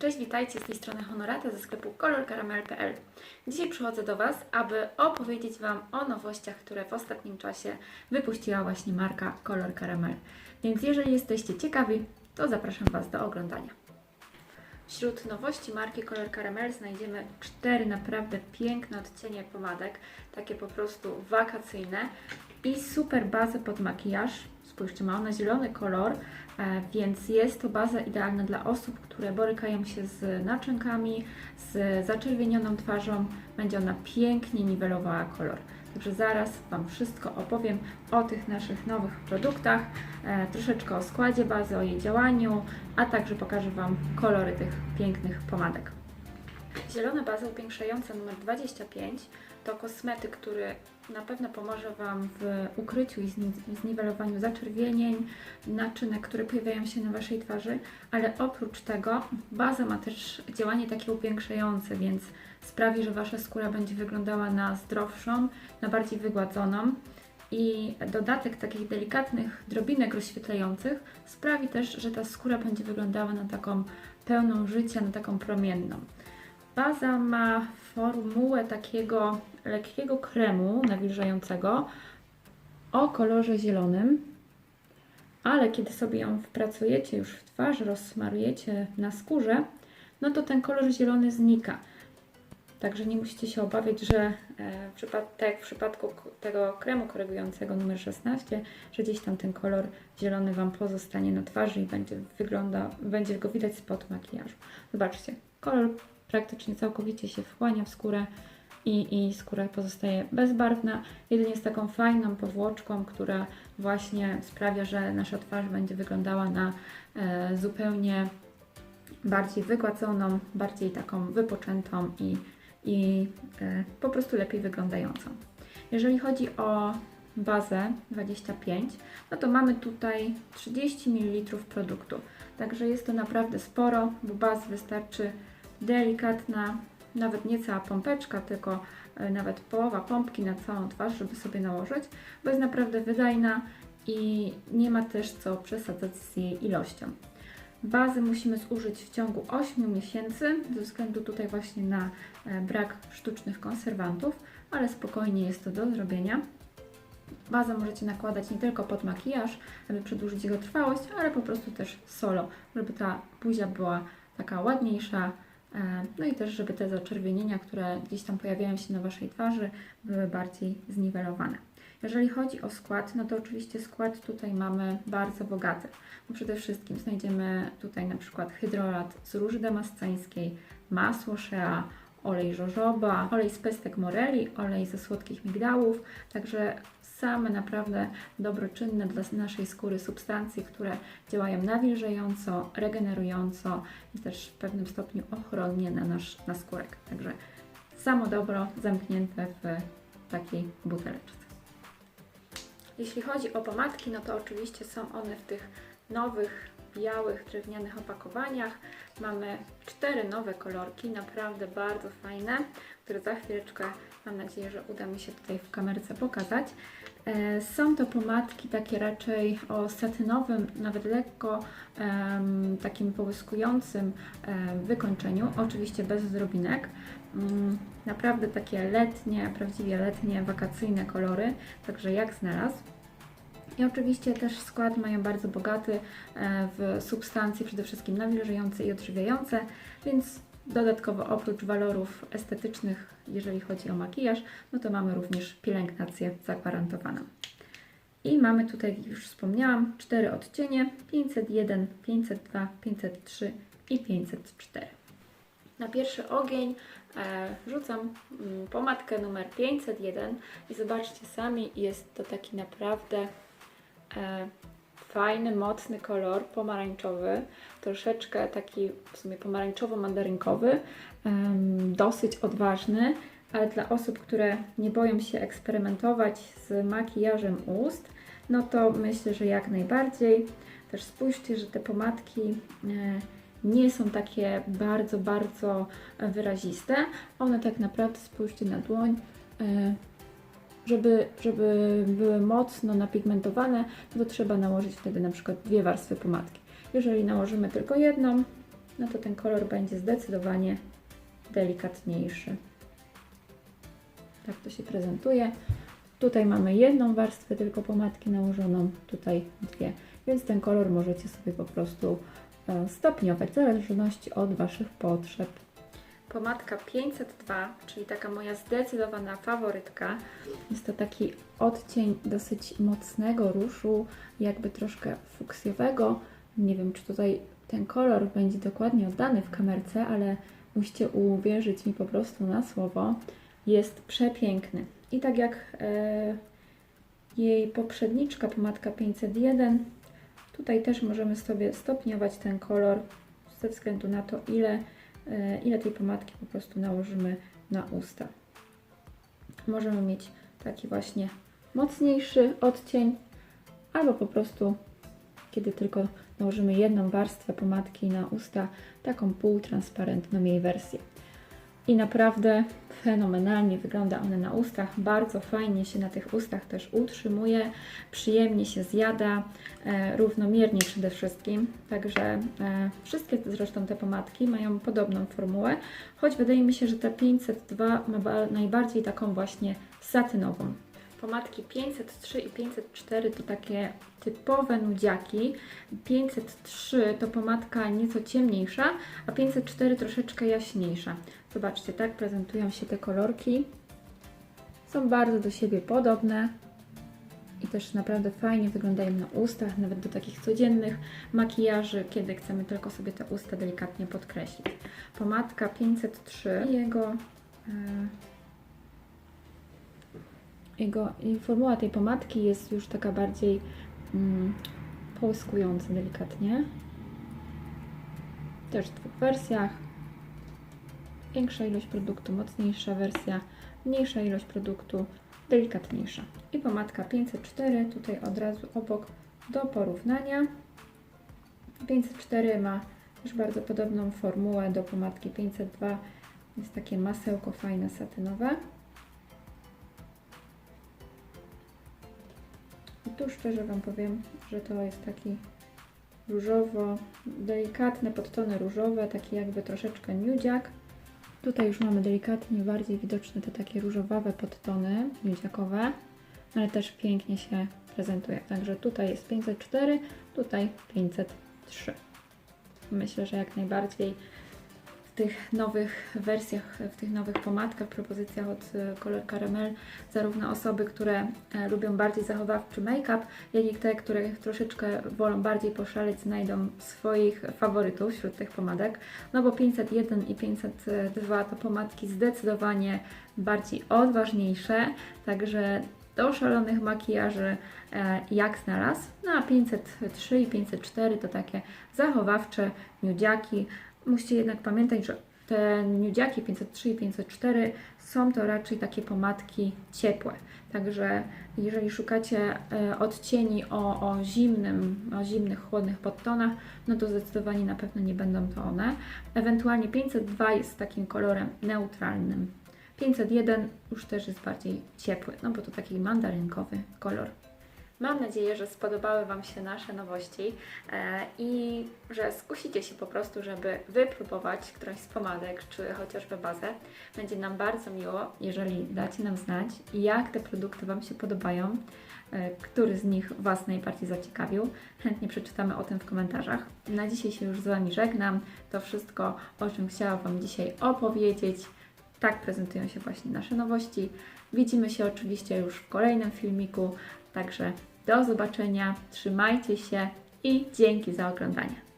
Cześć, witajcie z tej strony Honorata ze sklepu kolorkaramel.pl. Dzisiaj przychodzę do Was, aby opowiedzieć Wam o nowościach, które w ostatnim czasie wypuściła właśnie marka Kolor Caramel. Więc jeżeli jesteście ciekawi, to zapraszam Was do oglądania. Wśród nowości marki Color Caramel znajdziemy cztery naprawdę piękne odcienie pomadek, takie po prostu wakacyjne i super bazę pod makijaż. Spójrzcie, ma ona zielony kolor, e, więc jest to baza idealna dla osób, które borykają się z naczynkami, z zaczerwienioną twarzą. Będzie ona pięknie niwelowała kolor. Także zaraz Wam wszystko opowiem o tych naszych nowych produktach, e, troszeczkę o składzie bazy, o jej działaniu, a także pokażę Wam kolory tych pięknych pomadek. Zielona baza upiększająca numer 25 to kosmetyk, który na pewno pomoże Wam w ukryciu i zni- zniwelowaniu zaczerwienień, naczynek, które pojawiają się na Waszej twarzy, ale oprócz tego baza ma też działanie takie upiększające, więc sprawi, że Wasza skóra będzie wyglądała na zdrowszą, na bardziej wygładzoną. I dodatek takich delikatnych drobinek rozświetlających sprawi też, że ta skóra będzie wyglądała na taką pełną życia, na taką promienną. Baza ma formułę takiego lekkiego kremu nawilżającego o kolorze zielonym, ale kiedy sobie ją wpracujecie już w twarz, rozsmarujecie na skórze, no to ten kolor zielony znika. Także nie musicie się obawiać, że e, w przypad- tak w przypadku tego kremu korygującego numer 16, że gdzieś tam ten kolor zielony Wam pozostanie na twarzy i będzie, wygląda, będzie go widać spod makijażu. Zobaczcie, kolor praktycznie całkowicie się wchłania w skórę i, i skóra pozostaje bezbarwna, jedynie z taką fajną powłoczką, która właśnie sprawia, że nasza twarz będzie wyglądała na e, zupełnie bardziej wygładzoną, bardziej taką wypoczętą i, i e, po prostu lepiej wyglądającą. Jeżeli chodzi o bazę 25, no to mamy tutaj 30 ml produktu. Także jest to naprawdę sporo, bo baz wystarczy delikatna, nawet nie cała pompeczka, tylko e, nawet połowa pompki na całą twarz, żeby sobie nałożyć, bo jest naprawdę wydajna i nie ma też co przesadzać z jej ilością. Bazy musimy zużyć w ciągu 8 miesięcy, ze względu tutaj właśnie na e, brak sztucznych konserwantów, ale spokojnie jest to do zrobienia. Bazę możecie nakładać nie tylko pod makijaż, aby przedłużyć jego trwałość, ale po prostu też solo, żeby ta buzia była taka ładniejsza, no i też, żeby te zaczerwienienia, które gdzieś tam pojawiają się na Waszej twarzy, były bardziej zniwelowane. Jeżeli chodzi o skład, no to oczywiście skład tutaj mamy bardzo bogaty. No przede wszystkim znajdziemy tutaj na przykład hydrolat z róży damasceńskiej, masło shea, olej jojoba, olej z pestek moreli, olej ze słodkich migdałów, także same naprawdę dobroczynne dla naszej skóry substancje, które działają nawilżająco, regenerująco i też w pewnym stopniu ochronnie na nasz na skórek. Także samo dobro zamknięte w takiej buteleczce. Jeśli chodzi o pomadki, no to oczywiście są one w tych nowych, białych, drewnianych opakowaniach. Mamy cztery nowe kolorki, naprawdę bardzo fajne, które za chwileczkę mam nadzieję, że uda mi się tutaj w kamerce pokazać. E, Są to pomadki takie raczej o satynowym, nawet lekko takim połyskującym wykończeniu, oczywiście bez drobinek. Mm, Naprawdę takie letnie, prawdziwie letnie, wakacyjne kolory, także jak znalazł. I oczywiście też skład mają bardzo bogaty e, w substancje, przede wszystkim nawilżające i odżywiające, więc dodatkowo oprócz walorów estetycznych, jeżeli chodzi o makijaż, no to mamy również pielęgnację zagwarantowaną. I mamy tutaj, jak już wspomniałam, cztery odcienie: 501, 502, 503 i 504. Na pierwszy ogień e, rzucam mm, pomadkę numer 501 i zobaczcie sami, jest to taki naprawdę e, fajny, mocny kolor pomarańczowy, troszeczkę taki w sumie pomarańczowo-mandarynkowy, dosyć odważny, ale dla osób, które nie boją się eksperymentować z makijażem ust, no to myślę, że jak najbardziej. Też spójrzcie, że te pomadki e, nie są takie bardzo, bardzo wyraziste. One tak naprawdę, spójrzcie na dłoń, e, żeby, żeby były mocno napigmentowane, to trzeba nałożyć wtedy na przykład dwie warstwy pomadki. Jeżeli nałożymy tylko jedną, no to ten kolor będzie zdecydowanie delikatniejszy. Tak to się prezentuje. Tutaj mamy jedną warstwę tylko pomadki nałożoną, tutaj dwie, więc ten kolor możecie sobie po prostu e, stopniować w zależności od Waszych potrzeb. Pomadka 502, czyli taka moja zdecydowana faworytka. Jest to taki odcień dosyć mocnego różu, jakby troszkę fuksjowego. Nie wiem, czy tutaj ten kolor będzie dokładnie oddany w kamerce, ale musicie uwierzyć mi po prostu na słowo. Jest przepiękny. I tak jak e, jej poprzedniczka, pomadka 501, tutaj też możemy sobie stopniować ten kolor ze względu na to, ile, ile tej pomadki po prostu nałożymy na usta. Możemy mieć taki właśnie mocniejszy odcień, albo po prostu, kiedy tylko nałożymy jedną warstwę pomadki na usta, taką półtransparentną jej wersję. I naprawdę fenomenalnie wygląda ona na ustach, bardzo fajnie się na tych ustach też utrzymuje, przyjemnie się zjada, e, równomiernie przede wszystkim. Także e, wszystkie zresztą te pomadki mają podobną formułę, choć wydaje mi się, że ta 502 ma ba- najbardziej taką właśnie satynową. Pomadki 503 i 504 to takie typowe nudziaki. 503 to pomadka nieco ciemniejsza, a 504 troszeczkę jaśniejsza. Zobaczcie, tak prezentują się te kolorki. Są bardzo do siebie podobne i też naprawdę fajnie wyglądają na ustach, nawet do takich codziennych makijaży, kiedy chcemy tylko sobie te usta delikatnie podkreślić. Pomadka 503 i jego, e, jego i formuła tej pomadki jest już taka bardziej mm, połyskująca delikatnie. Też w dwóch wersjach. Większa ilość produktu, mocniejsza wersja, mniejsza ilość produktu, delikatniejsza. I pomadka 504, tutaj od razu obok do porównania. 504 ma też bardzo podobną formułę do pomadki 502. Jest takie masełko fajne, satynowe. I tu szczerze Wam powiem, że to jest taki różowo, delikatne podtony różowe, taki jakby troszeczkę nudziak. Tutaj już mamy delikatnie bardziej widoczne te takie różowawe podtony nudziakowe, ale też pięknie się prezentuje. Także tutaj jest 504, tutaj 503. Myślę, że jak najbardziej tych nowych wersjach, w tych nowych pomadkach, propozycjach od e, Color Caramel, zarówno osoby, które e, lubią bardziej zachowawczy make-up, jak i te, które troszeczkę wolą bardziej poszaleć, znajdą swoich faworytów wśród tych pomadek. No bo 501 i 502 to pomadki zdecydowanie bardziej odważniejsze, także do szalonych makijaży e, jak znalazł. No a 503 i 504 to takie zachowawcze nudziaki. Musicie jednak pamiętać, że te nudziaki 503 i 504 są to raczej takie pomadki ciepłe. Także jeżeli szukacie e, odcieni o, o zimnym, o zimnych, chłodnych podtonach, no to zdecydowanie na pewno nie będą to one. Ewentualnie 502 jest takim kolorem neutralnym. 501 już też jest bardziej ciepły, no bo to taki mandarynkowy kolor. Mam nadzieję, że spodobały Wam się nasze nowości e, i że skusicie się po prostu, żeby wypróbować którąś z pomadek, czy chociażby bazę. Będzie nam bardzo miło, jeżeli dacie nam znać, jak te produkty Wam się podobają, e, który z nich Was najbardziej zaciekawił. Chętnie przeczytamy o tym w komentarzach. Na dzisiaj się już z Wami żegnam. To wszystko, o czym chciałam Wam dzisiaj opowiedzieć. Tak prezentują się właśnie nasze nowości. Widzimy się oczywiście już w kolejnym filmiku, także do zobaczenia, trzymajcie się i dzięki za oglądanie.